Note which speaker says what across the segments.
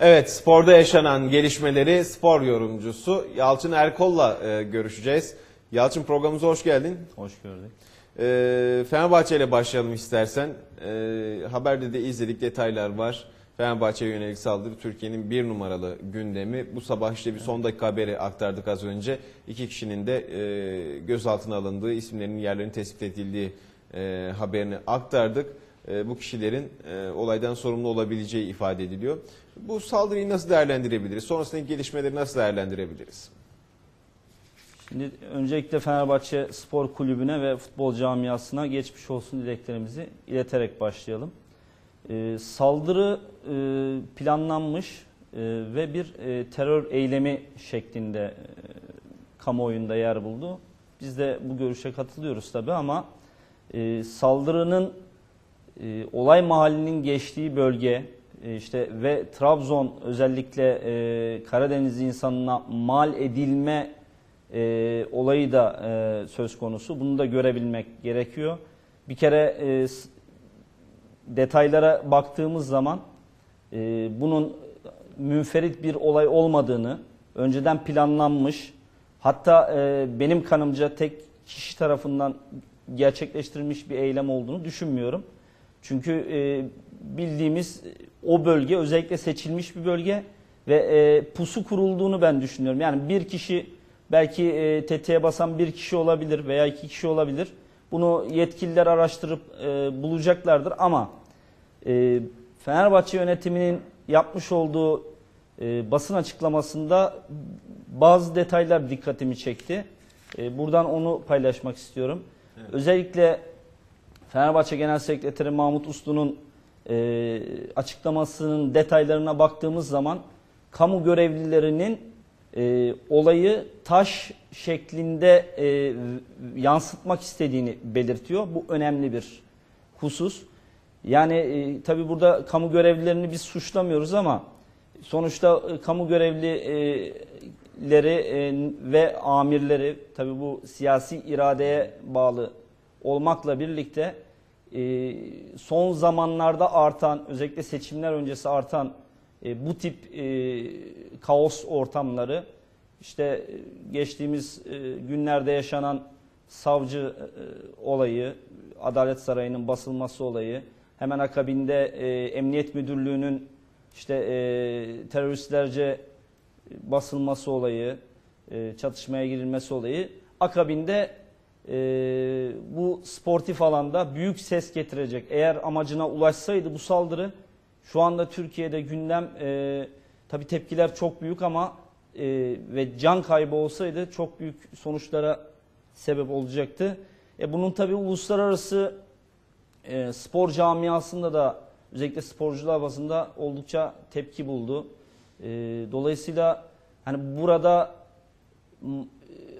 Speaker 1: Evet, sporda yaşanan gelişmeleri spor yorumcusu Yalçın Erkol'la e, görüşeceğiz. Yalçın programımıza hoş geldin.
Speaker 2: Hoş gördük.
Speaker 1: E, Fenerbahçe ile başlayalım istersen. E, haberde de izledik detaylar var. Fenerbahçe'ye yönelik saldırı Türkiye'nin bir numaralı gündemi. Bu sabah işte bir son dakika haberi aktardık az önce. İki kişinin de e, gözaltına alındığı, isimlerinin yerlerinin tespit edildiği e, haberini aktardık. E, bu kişilerin e, olaydan sorumlu olabileceği ifade ediliyor. Bu saldırıyı nasıl değerlendirebiliriz? Sonrasındaki gelişmeleri nasıl değerlendirebiliriz?
Speaker 2: Şimdi öncelikle Fenerbahçe Spor Kulübü'ne ve futbol camiasına geçmiş olsun dileklerimizi ileterek başlayalım. Ee, saldırı e, planlanmış e, ve bir e, terör eylemi şeklinde e, kamuoyunda yer buldu. Biz de bu görüşe katılıyoruz tabi ama e, saldırının e, olay mahallinin geçtiği bölge e, işte ve Trabzon özellikle e, Karadeniz insanına mal edilme e, olayı da e, söz konusu. Bunu da görebilmek gerekiyor. Bir kere e, detaylara baktığımız zaman e, bunun münferit bir olay olmadığını, önceden planlanmış, hatta e, benim kanımca tek kişi tarafından gerçekleştirilmiş bir eylem olduğunu düşünmüyorum. Çünkü e, bildiğimiz o bölge özellikle seçilmiş bir bölge ve e, pusu kurulduğunu ben düşünüyorum. Yani bir kişi belki e, tetiğe basan bir kişi olabilir veya iki kişi olabilir. Bunu yetkililer araştırıp e, bulacaklardır ama e, Fenerbahçe yönetiminin yapmış olduğu e, basın açıklamasında bazı detaylar dikkatimi çekti. E, buradan onu paylaşmak istiyorum. Özellikle Fenerbahçe Genel Sekreteri Mahmut Uslu'nun e, açıklamasının detaylarına baktığımız zaman kamu görevlilerinin e, olayı taş şeklinde e, yansıtmak istediğini belirtiyor. Bu önemli bir husus. Yani e, tabi burada kamu görevlilerini biz suçlamıyoruz ama sonuçta e, kamu görevlileri e, ve amirleri tabi bu siyasi iradeye bağlı olmakla birlikte e, son zamanlarda artan özellikle seçimler öncesi artan e, bu tip e, kaos ortamları işte e, geçtiğimiz e, günlerde yaşanan savcı e, olayı, Adalet Sarayı'nın basılması olayı, hemen akabinde e, Emniyet Müdürlüğü'nün işte e, teröristlerce basılması olayı, e, çatışmaya girilmesi olayı, akabinde e, bu sportif alanda büyük ses getirecek. Eğer amacına ulaşsaydı bu saldırı şu anda Türkiye'de gündem e, tabi tepkiler çok büyük ama e, ve can kaybı olsaydı çok büyük sonuçlara sebep olacaktı. E, bunun tabi uluslararası e, spor camiasında da özellikle sporcular bazında oldukça tepki buldu. E, dolayısıyla hani burada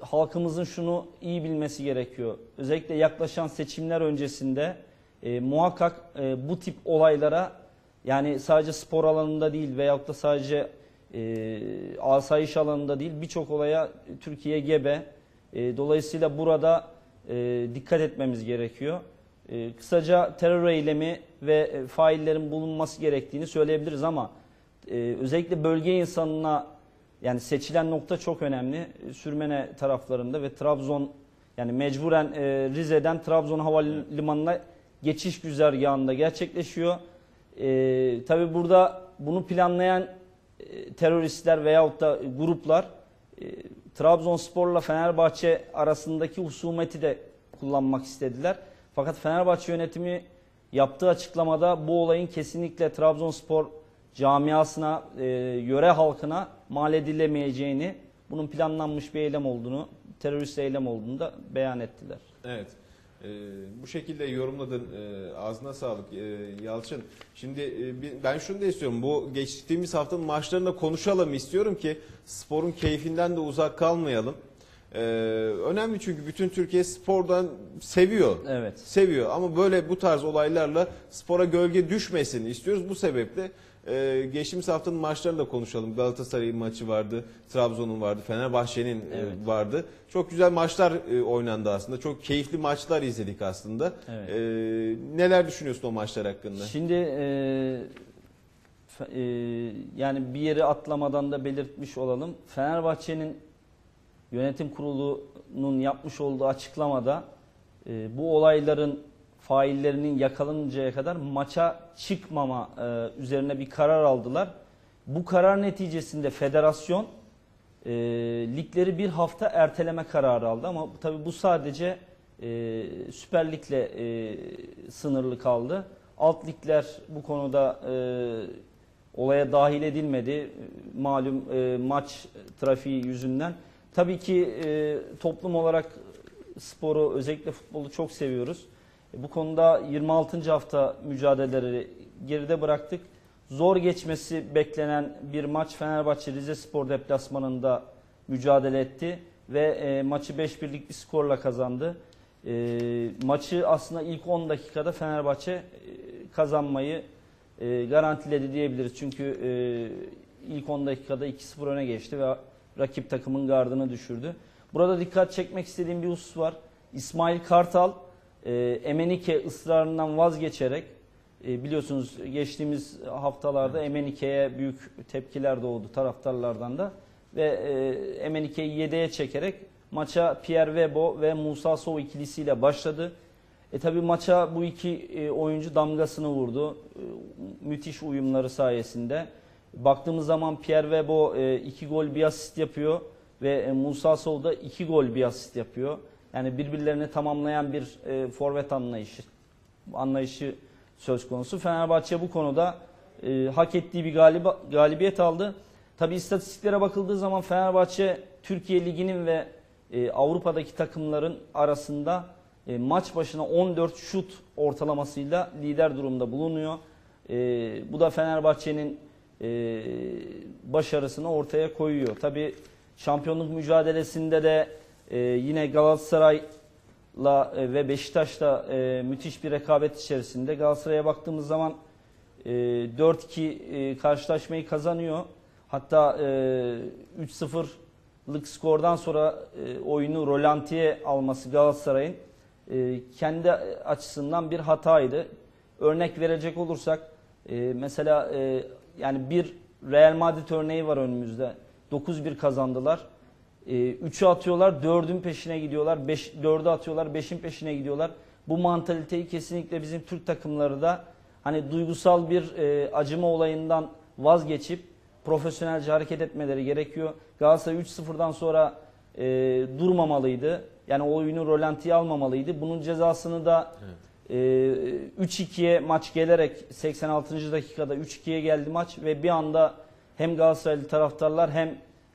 Speaker 2: halkımızın şunu iyi bilmesi gerekiyor. Özellikle yaklaşan seçimler öncesinde e, muhakkak e, bu tip olaylara yani sadece spor alanında değil veyahut da sadece e, asayiş alanında değil birçok olaya Türkiye gebe. E, dolayısıyla burada e, dikkat etmemiz gerekiyor. E, kısaca terör eylemi ve e, faillerin bulunması gerektiğini söyleyebiliriz ama e, özellikle bölge insanına yani seçilen nokta çok önemli. Sürmene taraflarında ve Trabzon yani mecburen e, Rize'den Trabzon Havalimanı'na geçiş güzergahında gerçekleşiyor. E, tabii burada bunu planlayan e, teröristler veyahut da gruplar e, Trabzonspor'la Fenerbahçe arasındaki husumeti de kullanmak istediler. Fakat Fenerbahçe yönetimi yaptığı açıklamada bu olayın kesinlikle Trabzonspor camiasına, e, yöre halkına mal edilemeyeceğini, bunun planlanmış bir eylem olduğunu, terörist eylem olduğunu da beyan ettiler.
Speaker 1: Evet. Ee, bu şekilde yorumladın. Ee, ağzına sağlık ee, Yalçın. Şimdi e, ben şunu da istiyorum. Bu geçtiğimiz haftanın maçlarında konuşalım istiyorum ki sporun keyfinden de uzak kalmayalım. Ee, önemli çünkü bütün Türkiye spordan seviyor.
Speaker 2: Evet.
Speaker 1: Seviyor ama böyle bu tarz olaylarla spora gölge düşmesin istiyoruz. Bu sebeple e, geçtiğimiz haftanın maçlarını da konuşalım. Galatasaray'ın maçı vardı, Trabzon'un vardı, Fenerbahçe'nin e,
Speaker 2: Evet.
Speaker 1: vardı. Çok güzel maçlar e, oynandı aslında. Çok keyifli maçlar izledik aslında.
Speaker 2: Evet.
Speaker 1: E, neler düşünüyorsun o maçlar hakkında?
Speaker 2: Şimdi e, e, yani bir yeri atlamadan da belirtmiş olalım. Fenerbahçe'nin yönetim kurulunun yapmış olduğu açıklamada e, bu olayların faillerinin yakalanıncaya kadar maça çıkmama e, üzerine bir karar aldılar. Bu karar neticesinde federasyon e, ligleri bir hafta erteleme kararı aldı ama tabii bu sadece e, Süper Lig'le e, sınırlı kaldı. Alt ligler bu konuda e, olaya dahil edilmedi. Malum e, maç trafiği yüzünden. Tabii ki e, toplum olarak sporu özellikle futbolu çok seviyoruz. E, bu konuda 26. hafta mücadeleleri geride bıraktık. Zor geçmesi beklenen bir maç Fenerbahçe Rize Spor deplasmanında mücadele etti ve e, maçı 5-1'lik bir skorla kazandı. E, maçı aslında ilk 10 dakikada Fenerbahçe e, kazanmayı e, garantiledi diyebiliriz. Çünkü e, ilk 10 dakikada 2-0 öne geçti ve rakip takımın gardını düşürdü. Burada dikkat çekmek istediğim bir husus var. İsmail Kartal e, Emenike ısrarından vazgeçerek e, biliyorsunuz geçtiğimiz haftalarda Emenike'ye büyük tepkiler doğdu taraftarlardan da ve e, Emenike'yi yedeğe çekerek maça Pierre Webo ve Musa Sow ikilisiyle başladı. E tabi maça bu iki e, oyuncu damgasını vurdu. E, müthiş uyumları sayesinde. Baktığımız zaman Pierre Webo e, iki gol bir asist yapıyor ve e, Musa Sow da iki gol bir asist yapıyor. Yani birbirlerini tamamlayan bir e, forvet anlayışı anlayışı söz konusu. Fenerbahçe bu konuda e, hak ettiği bir galiba, galibiyet aldı. Tabi istatistiklere bakıldığı zaman Fenerbahçe Türkiye Ligi'nin ve e, Avrupa'daki takımların arasında e, maç başına 14 şut ortalamasıyla lider durumda bulunuyor. E, bu da Fenerbahçe'nin e, başarısını ortaya koyuyor. Tabi şampiyonluk mücadelesinde de e, yine Galatasaray'la e, ve Beşiktaş'la e, müthiş bir rekabet içerisinde. Galatasaray'a baktığımız zaman e, 4-2 e, karşılaşmayı kazanıyor. Hatta e, 3-0'lık skordan sonra e, oyunu rolantiye alması Galatasaray'ın e, kendi açısından bir hataydı. Örnek verecek olursak e, mesela e, yani bir Real Madrid örneği var önümüzde. 9-1 kazandılar. 3'ü atıyorlar, 4'ün peşine gidiyorlar. 4'ü atıyorlar, 5'in peşine gidiyorlar. Bu mantaliteyi kesinlikle bizim Türk takımları da hani duygusal bir e, acıma olayından vazgeçip profesyonelce hareket etmeleri gerekiyor. Galatasaray 3-0'dan sonra e, durmamalıydı. Yani oyunu rolantiye almamalıydı. Bunun cezasını da e, 3-2'ye maç gelerek 86. dakikada 3-2'ye geldi maç ve bir anda hem Galatasaraylı taraftarlar hem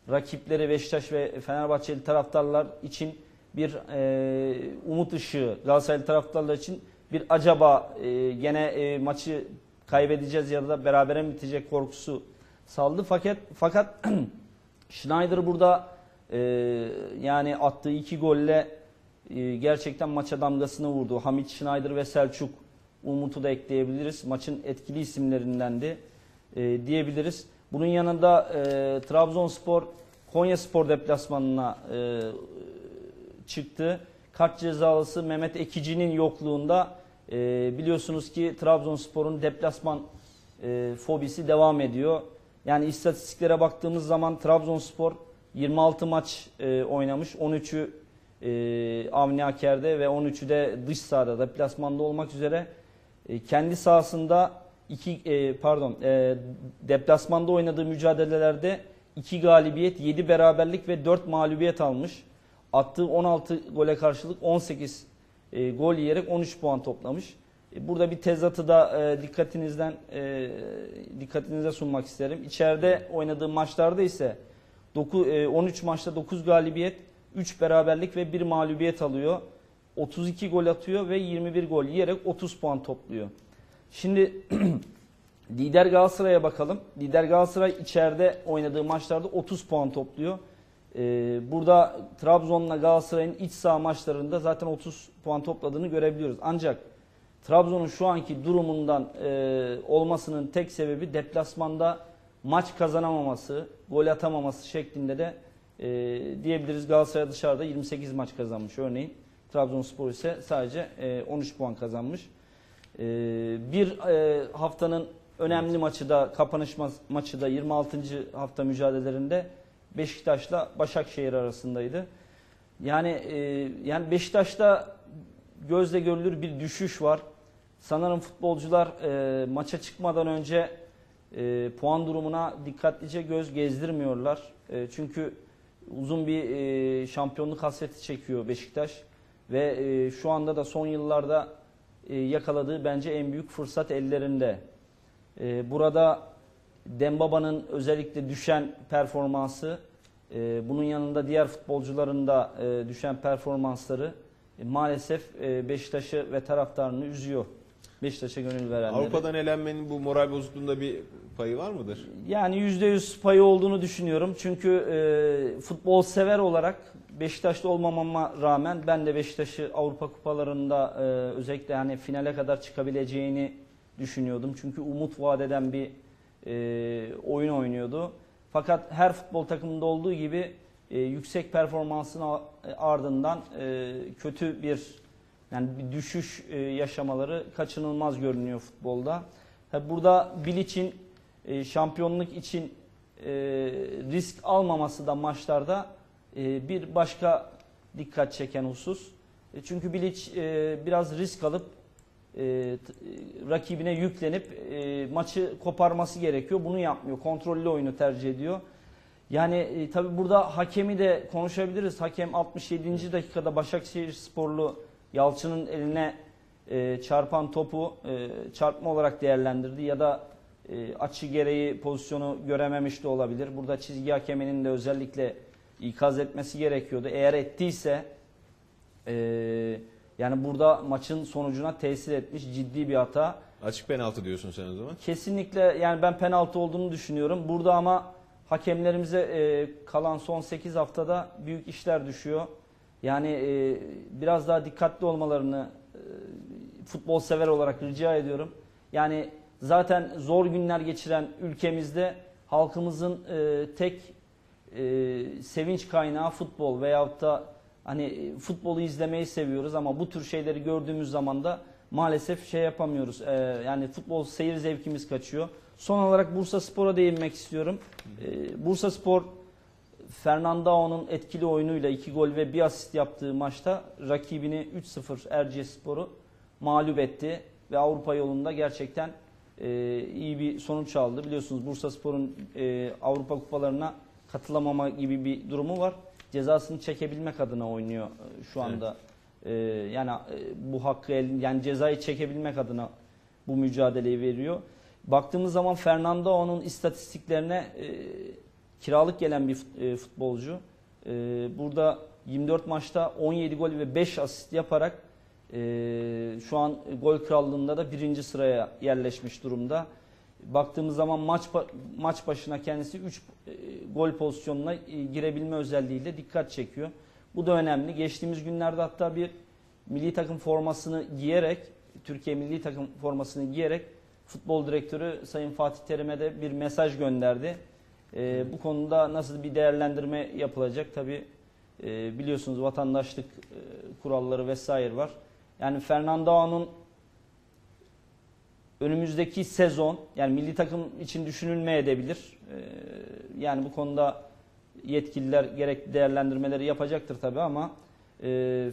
Speaker 2: rakipleri Beşiktaş ve Fenerbahçeli taraftarlar için bir e, umut ışığı, Galatasaraylı taraftarlar için bir acaba e, gene e, maçı kaybedeceğiz ya da berabere bitecek korkusu saldı. Fakat fakat Schneider burada e, yani attığı iki golle e, gerçekten maça damgasını vurdu. Hamit Schneider ve Selçuk Umut'u da ekleyebiliriz. Maçın etkili isimlerindendi e, diyebiliriz. Bunun yanında e, Trabzonspor Konya Spor deplasmanına e, çıktı. Kart cezalısı Mehmet Ekici'nin yokluğunda e, biliyorsunuz ki Trabzonspor'un deplasman e, fobisi devam ediyor. Yani istatistiklere baktığımız zaman Trabzonspor 26 maç e, oynamış. 13'ü e, Avni Aker'de ve 13'ü de dış sahada deplasmanda olmak üzere e, kendi sahasında iki e, pardon e, deplasmanda oynadığı mücadelelerde 2 galibiyet, 7 beraberlik ve 4 mağlubiyet almış. Attığı 16 gole karşılık 18 e, gol yiyerek 13 puan toplamış. E, burada bir tezatı da e, dikkatinizden e, dikkatinize sunmak isterim. İçeride oynadığı maçlarda ise 9, e, 13 maçta 9 galibiyet, 3 beraberlik ve 1 mağlubiyet alıyor. 32 gol atıyor ve 21 gol yiyerek 30 puan topluyor. Şimdi lider Galatasaray'a bakalım. Lider Galatasaray içeride oynadığı maçlarda 30 puan topluyor. Ee, burada Trabzon'la Galatasaray'ın iç saha maçlarında zaten 30 puan topladığını görebiliyoruz. Ancak Trabzon'un şu anki durumundan e, olmasının tek sebebi deplasmanda maç kazanamaması, gol atamaması şeklinde de e, diyebiliriz. Galatasaray dışarıda 28 maç kazanmış örneğin. Trabzonspor ise sadece e, 13 puan kazanmış. E, bir e, haftanın önemli maçı da kapanış ma- maçı da 26. hafta mücadelelerinde Beşiktaş'la Başakşehir arasındaydı. Yani e, yani Beşiktaş'ta gözle görülür bir düşüş var. Sanırım futbolcular e, maça çıkmadan önce puan durumuna dikkatlice göz gezdirmiyorlar. Çünkü uzun bir şampiyonluk hasreti çekiyor Beşiktaş ve şu anda da son yıllarda yakaladığı bence en büyük fırsat ellerinde. E, burada Dembaba'nın özellikle düşen performansı, e, bunun yanında diğer futbolcuların da e, düşen performansları e, maalesef e, Beşiktaş'ı ve taraftarını üzüyor. Beşiktaş'a gönül verenleri.
Speaker 1: Avrupa'dan elenmenin bu moral bozukluğunda bir payı var mıdır?
Speaker 2: Yani %100 payı olduğunu düşünüyorum. Çünkü e, futbol sever olarak Beşiktaş'ta olmamama rağmen ben de Beşiktaş'ı Avrupa kupalarında e, özellikle yani finale kadar çıkabileceğini düşünüyordum. Çünkü umut vaat eden bir e, oyun oynuyordu. Fakat her futbol takımında olduğu gibi e, yüksek performansın ardından e, kötü bir yani bir düşüş e, yaşamaları kaçınılmaz görünüyor futbolda. Ha, burada Bilic'in e, şampiyonluk için e, risk almaması da maçlarda e, bir başka dikkat çeken husus. E, çünkü Bilic e, biraz risk alıp e, rakibine yüklenip maçı koparması gerekiyor. Bunu yapmıyor. Kontrollü oyunu tercih ediyor. Yani tabi burada hakemi de konuşabiliriz. Hakem 67. dakikada Başakşehir sporlu Yalçın'ın eline çarpan topu çarpma olarak değerlendirdi ya da açı gereği pozisyonu görememiş de olabilir. Burada çizgi hakeminin de özellikle ikaz etmesi gerekiyordu. Eğer ettiyse e, yani burada maçın sonucuna tesir etmiş ciddi bir hata.
Speaker 1: Açık penaltı diyorsun sen o zaman.
Speaker 2: Kesinlikle yani ben penaltı olduğunu düşünüyorum. Burada ama hakemlerimize e, kalan son 8 haftada büyük işler düşüyor. Yani e, biraz daha dikkatli olmalarını e, futbol sever olarak rica ediyorum. Yani zaten zor günler geçiren ülkemizde halkımızın e, tek e, sevinç kaynağı futbol veyahut da hani e, futbolu izlemeyi seviyoruz ama bu tür şeyleri gördüğümüz zaman da maalesef şey yapamıyoruz. E, yani futbol seyir zevkimiz kaçıyor. Son olarak Bursa Spor'a değinmek istiyorum. E, Bursa Spor Fernandao'nun etkili oyunuyla 2 gol ve 1 asist yaptığı maçta rakibini 3-0 Erciyes Spor'u mağlup etti ve Avrupa yolunda gerçekten e, iyi bir sonuç aldı. Biliyorsunuz Bursa Spor'un e, Avrupa kupalarına katılamama gibi bir durumu var. Cezasını çekebilmek adına oynuyor e, şu anda. E, yani e, bu hakkı el, yani cezayı çekebilmek adına bu mücadeleyi veriyor. Baktığımız zaman Fernando'nun istatistiklerine e, kiralık gelen bir fut- e, futbolcu. E, burada 24 maçta 17 gol ve 5 asist yaparak e, şu an gol krallığında da birinci sıraya yerleşmiş durumda. Baktığımız zaman maç maç başına kendisi 3 gol pozisyonuna e, girebilme özelliğiyle dikkat çekiyor. Bu da önemli. Geçtiğimiz günlerde hatta bir milli takım formasını giyerek, Türkiye milli takım formasını giyerek futbol direktörü Sayın Fatih Terim'e de bir mesaj gönderdi. E, bu konuda nasıl bir değerlendirme yapılacak? Tabi biliyorsunuz vatandaşlık e, kuralları vesaire var. Yani Fernando'nun önümüzdeki sezon yani milli takım için düşünülmeyebilir. E, yani bu konuda yetkililer gerekli değerlendirmeleri yapacaktır tabi ama e,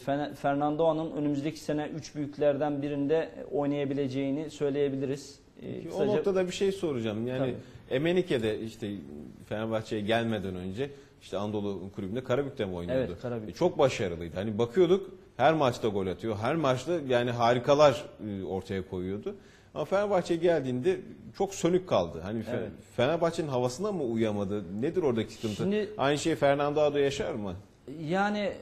Speaker 2: Fe- Fernando'nun önümüzdeki sene üç büyüklerden birinde oynayabileceğini söyleyebiliriz. E,
Speaker 1: Ki O
Speaker 2: kısaca-
Speaker 1: noktada bir şey soracağım. Yani
Speaker 2: Tabii.
Speaker 1: Emenike'de işte Fenerbahçe'ye gelmeden önce işte Anadolu kulübünde Karabük'te mi oynuyordu?
Speaker 2: Evet, Karabük.
Speaker 1: E, Çok başarılıydı. Hani bakıyorduk her maçta gol atıyor. Her maçta yani harikalar e, ortaya koyuyordu. Ama Fenerbahçe geldiğinde çok sönük kaldı. Hani
Speaker 2: Evet.
Speaker 1: Fenerbahçe'nin havasına mı uyamadı? Nedir oradaki sıkıntı?
Speaker 2: Şimdi-
Speaker 1: Aynı şey Fernando Ado yaşar mı?
Speaker 2: Yani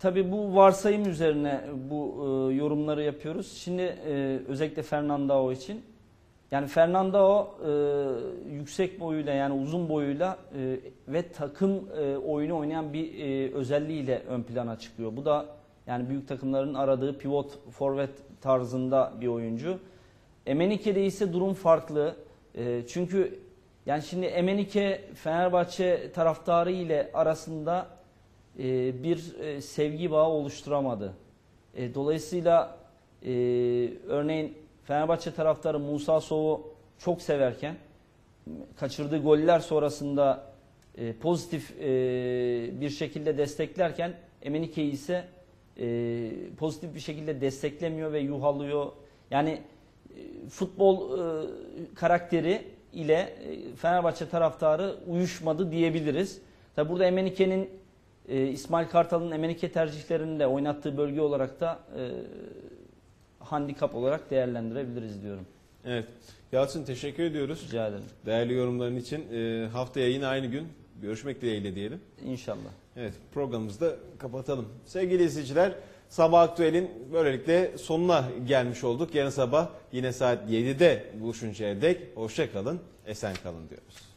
Speaker 2: tabii bu varsayım üzerine bu e, yorumları yapıyoruz. Şimdi e, özellikle Fernandao için. Yani Fernandao e, yüksek boyuyla yani uzun boyuyla e, ve takım e, oyunu oynayan bir e, özelliğiyle ön plana çıkıyor. Bu da yani büyük takımların aradığı pivot forvet tarzında bir oyuncu. Emenike'de ise durum farklı. E, çünkü yani şimdi Emenike Fenerbahçe taraftarı ile arasında e, bir e, sevgi bağı oluşturamadı. E, Dolayısıyla e, örneğin Fenerbahçe taraftarı Musa Sow'u çok severken kaçırdığı goller sonrasında e, pozitif e, bir şekilde desteklerken Emenike'yi ise e, pozitif bir şekilde desteklemiyor ve yuhalıyor. Yani futbol e, karakteri ile e, Fenerbahçe taraftarı uyuşmadı diyebiliriz. Tabi burada Emenike'nin e, İsmail Kartal'ın Emenike tercihlerinde oynattığı bölge olarak da e, handikap olarak değerlendirebiliriz diyorum.
Speaker 1: Evet. Yalçın teşekkür ediyoruz.
Speaker 2: Rica ederim.
Speaker 1: Değerli yorumların için e, haftaya yine aynı gün görüşmek dileğiyle diyelim.
Speaker 2: İnşallah.
Speaker 1: Evet programımızı da kapatalım. Sevgili izleyiciler Sabah Aktüel'in böylelikle sonuna gelmiş olduk. Yarın sabah yine saat 7'de buluşuncaya dek hoşça kalın, esen kalın diyoruz.